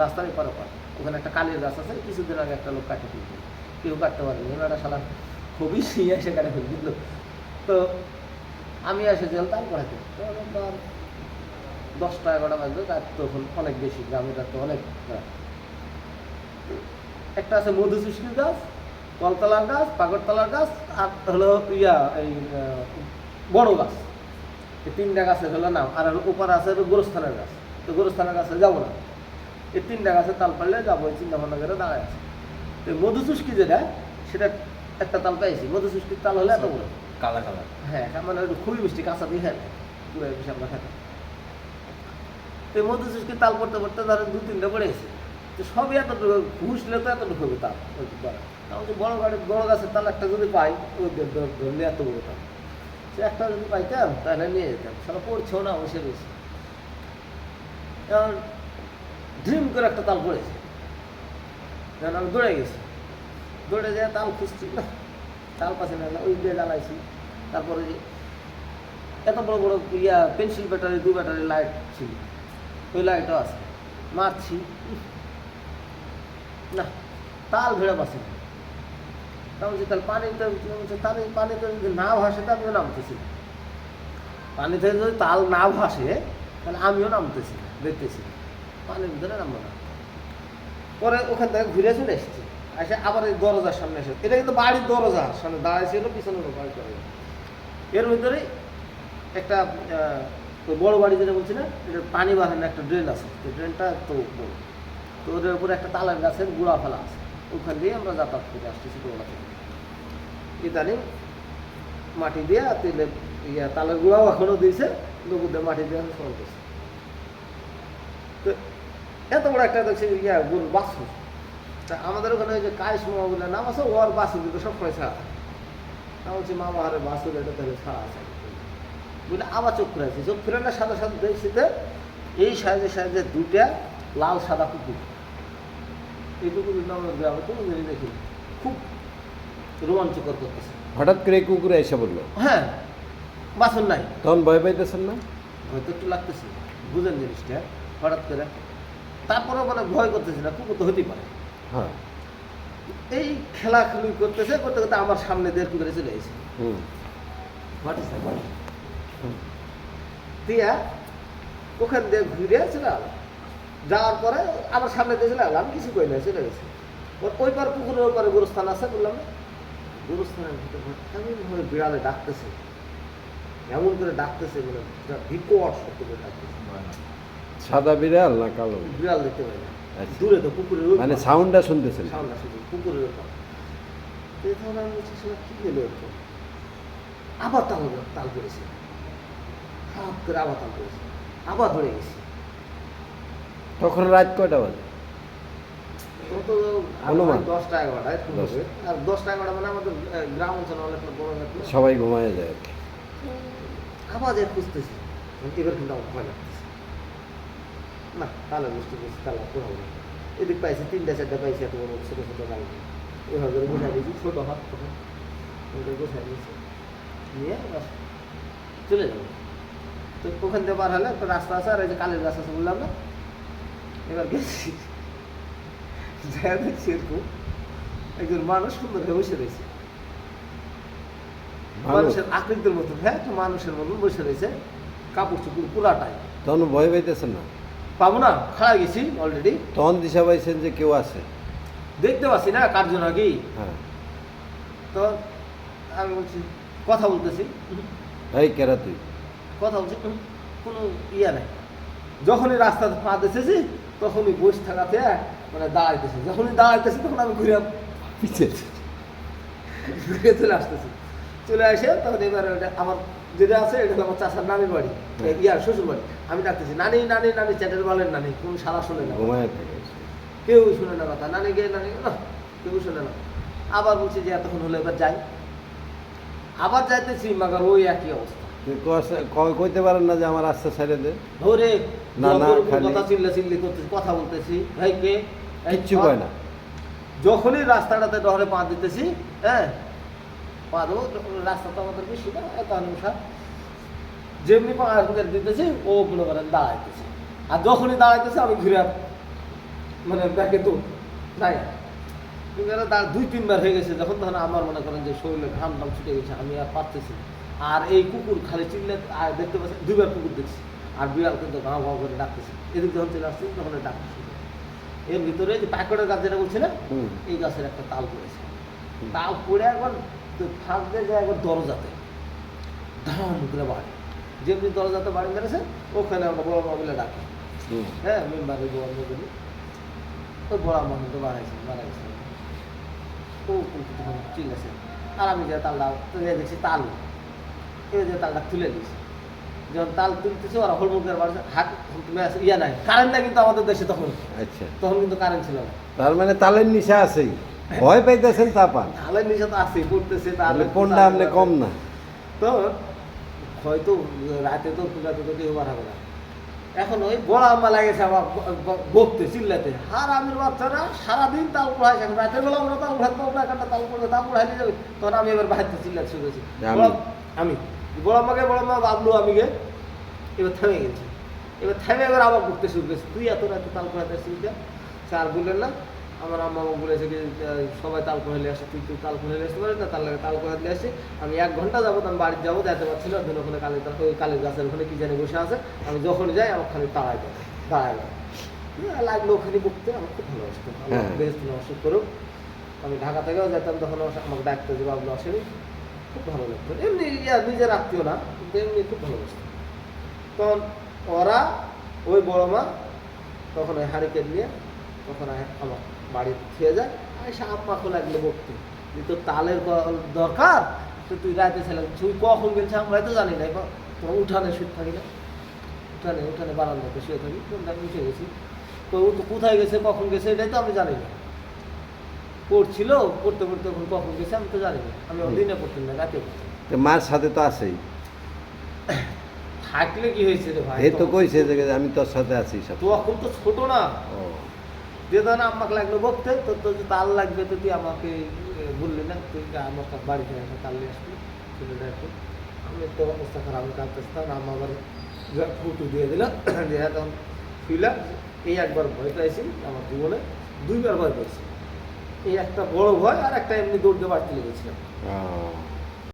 রাস্তার এপার ওপার ওখানে একটা কালির গাছ আছে, কিছুদিন আগে একটা লোক কাটে ফেলবে কেউ কাটতে পারেনি ওনারা সালা খুবই সিয়ে এসে কাটে ফেল বুঝলো তো আমি এসে জেল তাল করাতে দশটা, এগারোটা বাজবে তার তখন অনেক বেশি, গ্রামের তো অনেক একটা আছে মধুসৃষ্টির গাছ, কলতলার গাছ পাগড়তলার গাছ, আর হলো ইয়া, এই বড় গাছ। তিনটা গাছের হলো নাম। আর উপর আছে গোরস্থানের গাছ। তো গোরস্থানের কাছে যাব না। এই তিনটা গাছে তাল পারলে যাব এই চিন্তা ভাবনা করে দাঁড়ায় আছে। তো এই মধুসুষ্কি যেটা সেটা একটা তাল পাইছি। মধুসুষ্কির তাল হলে এত বড়। কালা কালা। হ্যাঁ এটা মানে ওটা খুবই মিষ্টি কাঁচা দিয়ে হ্যাঁ। পুরো বেশি আমরা খাতাম তো এই মধুসুষ্কি তাল পড়তে পড়তে ধরেন দু তিনটা পড়ে গেছে। তো সবই এতটুকু ঘুষলে তো এতটুকু হবে তাল ওই তাও যে বড় গাড়ি বড় গাছের তাল একটা যদি পাই ওই ধর- ধর- ধরলে এত বড় তাল। সে একটা যদি পাইতাম তাহলে নিয়ে যেতাম। সারা পড়ছেও না বসে রয়েছে এখন ড্রিম করে একটা তাল পড়েছে। তখন আমি দৌড়ে গেছি। দৌড়ে যায় তাল খুঁজছি, না, তাল পাশে না ওই দিয়ে জ্বালাইছি। তারপরে এত বড় বড় ইয়া পেন্সিল ব্যাটারি দু ব্যাটারি লাইট ছিল, ওই লাইটও আছে। মারছি না, তাল ভেড়ে বাসি না। তা বলছি তাহলে পানিতে তাহলে পানিতে যদি না ভাসে, তো আমিও নামতেছি। না। পানি থেকে যদি তাল না ভাসে তাহলে আমিও নামতেছি, দেখতেছি। পানির ভিতরে নামবো না। পরে ওখান থেকে ঘুরে চলে এসেছি। এসে আবার এই দরজার সামনে এসে এটা কিন্তু বাড়ির দরজা, সামনে দাঁড়াইছিল পিছনে বাড়ি এর ভিতরে একটা ওই বড় বাড়ি যেটা বলছি না, এটা পানি বাহানো একটা ড্রেন আছে। তো ড্রেনটা তো বড়। তো ওদের উপরে একটা তালের গাছের গুড়া ফেলা আছে। ওখান দিয়ে আমরা যাতায়াত করে আসছি ছোটোবেলা থেকে। ইদানিং মাটি দিয়ে তেলে ইয়া তালের গুঁড়াও এখনও দিয়েছে। নবুদের মাটি দিয়ে চলতেছে তো এত বড় একটা দেখছি ইয়া গরুর বাছুর। তা আমাদের ওখানে ওই যে কায়েস মামা বলে নাম আছে ওর বাছুর কিন্তু সবসময় ছাড়া। তা বলছি মামা আরে বাছুর এটা তাহলে ছাড়া আছে। বলে আবার চোখ ফিরেছি চোখ ফিরানোর সাথে সাথে দেখছি যে এই সাইজে সাইজে দুইটা লাল সাদা কুকুর। এই কুকুরের নাম গ্রামে কোনো দিনই দেখি খুব রোমাঞ্চকর করতেছে। হঠাৎ করে কুকুরে এসে বলল? হ্যাঁ। বাছুর নাই। তখন ভয় পাইতেছেন না? হয়তো একটু লাগতেছে। বুঝেন জিনিসটা হঠাৎ করে। তারপরে মানে ভয় করতেছে না কুকুর তো হতেই পারে। হ্যাঁ। এই খেলাখেলি করতেছে করতে করতে আমার সামনে দেড় করে চলে হোয়াট দিয়া ওখান দিয়ে ঘুরে চলে গেল যাওয়ার পরে আবার সামনে দিয়ে চলে আমি কিছু কই না চলে গেছে। ওর ওই পার পুকুরের ওই পারে গোরস্থান আছে বললাম না। গোরস্থানের ভিতরে বিড়ালে ডাকতেছে। এমন করে ডাকতেছে মানে বিকট শব্দ করে ডাকতেছে। সাদা বিড়াল না কালো? বিড়াল দেখতে পাই না। আচ্ছা। দূরে তো পুকুরের ওই মানে। সাউন্ডটা শুনতেছেন? সামনে শুধু পুকুরের ওপর। তো তখন আমি বলছি সেটা কী গেলো একটু আবার তাল তাল করেছে হাত করে আবার তাল করেছে আবার ধরে গেছি। তখন রাত কয়টা বাজে। দশটা এগারোটা এরকম আর দশটা এগারোটা মানে আমাদের গ্রাম অঞ্চলে অনেক সবাই ঘুমায় যায় আর কি। যে খুঁজতেছি। এবার কিন্তু আমার ভয় লাগতেছে। না বুঝতে পেরেছি তাহলে আর কোথাও না এদিক পাইছি, তিনটা, চারটা পাইছি, এত বড় ছোটো ছোটো গাড়ি ওইভাবে গোছাই দিয়েছি, ছোটো হাত তখন ওইটা গোছাই দিয়েছি। নিয়ে চলে যাব। তো ওখান থেকে বার হলে একটা রাস্তা আছে, আর এই যে কালের গাছ আছে বললাম না? এবার গেছি। যা দেখছি এরকম। একজন মানুষ সুন্দর হয়ে বসে রয়েছে। মানুষের আকৃতির মতো হ্যাঁ একটা মানুষের মতন বসে রয়েছে কাপড় চুপড় পুরাটাই তখন ভয় পাইতেছেন না? পাবো না খাড়া গেছি অলরেডি তখন দিশা পাইছেন যে কেউ আছে? দেখতে পাচ্ছি না কার জন্য কি? হ্যাঁ। তো আমি বলছি কথা বলতেছি। এই কেরা তুই? কথা বলছি কোনো ইয়া নাই। যখনই রাস্তাতে পা দিতেছি তখনই বসে থাকাতে মানে দাঁড়াইতেছি। যখনই দাঁড়াইতেছি তখন আমি ঘুরে পিছে ঘুরে চলে আসতেছি। চলে আসে তখন এবার আমার যেটা আছে এটা আমার চাষার নানির বাড়ি হ্যাঁ। ইয়ার শ্বশুর বাড়ি আমি ডাকতেছি নানি নানি নানি চ্যাটের বলেন নানি কোন সারা শোনে না। কেউ শুনে না কথা নানি গে নানি না কেউ শুনে না। আবার বলছি যে এতক্ষণ হলো এবার যাই। আবার যাইতেছি মাগার ওই একই অবস্থা। তুই কস- ক- কইতে পারেন না যে আমার রাস্তা ছেড়ে দে। ধরে না, না, জবর কথা চিল্লা চিল্লি করতেছি কথা বলতেছি। ভাই কে এই কিচ্ছু কয় না। যখনই রাস্তাটাতে ডহরে পা দিতেছি হ্যাঁ পা দেবো রাস্তা তো আমাদের বেশি না এত অনুসার যেমনি পা আর দিতেছি ও মনে করেন দাঁড়াইতেছে। আর যখনই দাঁড়াইতেছে আমি ঘুরে মানে ব্যাকে তো যাই দাঁড় দুই তিনবার হয়ে গেছে। যখন তখন আমার মনে করেন যে শরীরে ঘাম টাম ছুটে গেছে আমি আর পারতেছি আর এই কুকুর খালি চিল্লে আর দেখতে পাচ্ছি দুইবার কুকুর দেখছি। আর বিড়াল কিন্তু গাঁ গাঁ করে ডাকতেছে। এদিক যখন চলে আসছে তখন ডাকতেছে এর ভিতরে যে প্যাকেটের গাছ যেটা বলছি না এই গাছের একটা তাল পড়েছে। তাল পড়ে একবার তো ফাঁক দিয়ে যায় একবার দরজাতে। ধাম করে বাড়ি। যেমনি দরজাতে বাড়ি মেরেছে ওখানে আমরা বড় মোবাইলে ডাকি। হ্যাঁ মেম্বারে বড় মোবাইলে ওই বড় মানুষ তো বাড়াইছে বাড়াইছে ও তখন চিল্লাছে আর আমি যে তালটা তো এই দেখছি তাল। এই যে তালটা তুলে দিয়েছি যখন তাল তুলতেছে ওরা হলমুখের বাড়ছে হাত ইয়া নাই। কারেন্ট নাই কিন্তু আমাদের দেশে তখন। আচ্ছা। তখন কিন্তু কারেন্ট ছিল না। তার মানে তালের নিশা আছেই। ভয় পাইতেছেন তা পান নিচে তো আছে পড়তেছে তাহলে কোনটা আপনি কম না। তো হয়তো রাতে তো রাতে তো কেউ হবে না। এখন ওই বড় আম্মা লাগেছে আমার বকতে চিল্লাতে। আর আমির বাচ্চারা সারাদিন তাল পড়াইছে এখন রাতের বেলা আমরা তাল পড়াতে পারব না একটা তাল পড়বে তাল পড়াইলে যাবে। তখন আমি এবার বাড়িতে চিল্লাতে শুরু করেছি। আমি? বড়- আমি। বড় আম্মাকে বড় আম্মা বাবলু আমিকে এবার থেমে গেছে। এবার থেমে এবার আবার বকতে শুরু করেছে। তুই এত রাতে তাল পড়াতে কর স্যার বললেন না আমার আম্মা বলেছে কি সবাই তাল পড়াইলে আসে তুই তুই তাল পড়াইলে আসতে পারিস না? তার লাগে তাল পড়াইলে আসে। আমি এক ঘণ্টা যাব আমি বাড়ি যাব যেতে পারছি না দিন ওখানে কালী ওই কালীর গাছের ওখানে কি জানি বসে আছে। আমি যখন যাই আমার খালি তাড়াই দেয় দাঁড়াই দেয়। হ্যাঁ, লাগল ওখানে বকতে আমার খুব ভালোবাসতো আমার হ্যাঁ। বেশ অসুখ করুক। আমি ঢাকা থেকেও যেতাম তখন আমাকে ডাকতে যে বাবলু আসেনি। খুব ভালো লাগতো। এমনি ইয়া নিজের আত্মীয় না কিন্তু এমনি খুব ভালোবাসতো তখন ওরা ওই বড় মা তখন ওই হারিকেন নিয়ে তখন আয় আমার বাড়ি খেয়ে যায় আর সাপ মাখো লাগল বকতে। যে তোর তালের দরকার? তো তুই রাতে ছেলে তুই কখন গেছে আমরা তো জানি না তোমার উঠানে শুয়ে থাকি না। উঠানে উঠানে বারান্দাতে শুয়ে থাকি তো আমি উঠে গেছি। তো ও তো কোথায় গেছে কখন গেছে এটাই তো আমি জানি না। পড়ছিল পড়তে পড়তে এখন কখন গেছে আমি তো জানি না। আমি দিনে পড়তাম না রাতে পড়তাম। তো মার সাথে তো আছেই। থাকলে কি হয়েছে রে ভাই? এই তো কইছে যে আমি তোর সাথে আছি সব তখন তো ছোট না। ও। যে ধরেন আমাকে লাগল বকতে, তো যে তাল লাগবে তো তুই আমাকে বললি না, তুই আমার কাছে বাড়ি একটা তাল নিয়ে আসবি ছেলেটা একটু আমি তো অবস্থা খারাপ, আমি কাঁদতেছিলাম আম্মা আবার ফুটু দিয়ে দিল যে হ্যাঁ তখন ফিলাম এই একবার ভয় পাইছি আমার জীবনে, দুইবার ভয় পেয়েছি এই একটা বড় ভয় আর একটা এমনি দৌড়তে বাড়তে লেগেছিলাম।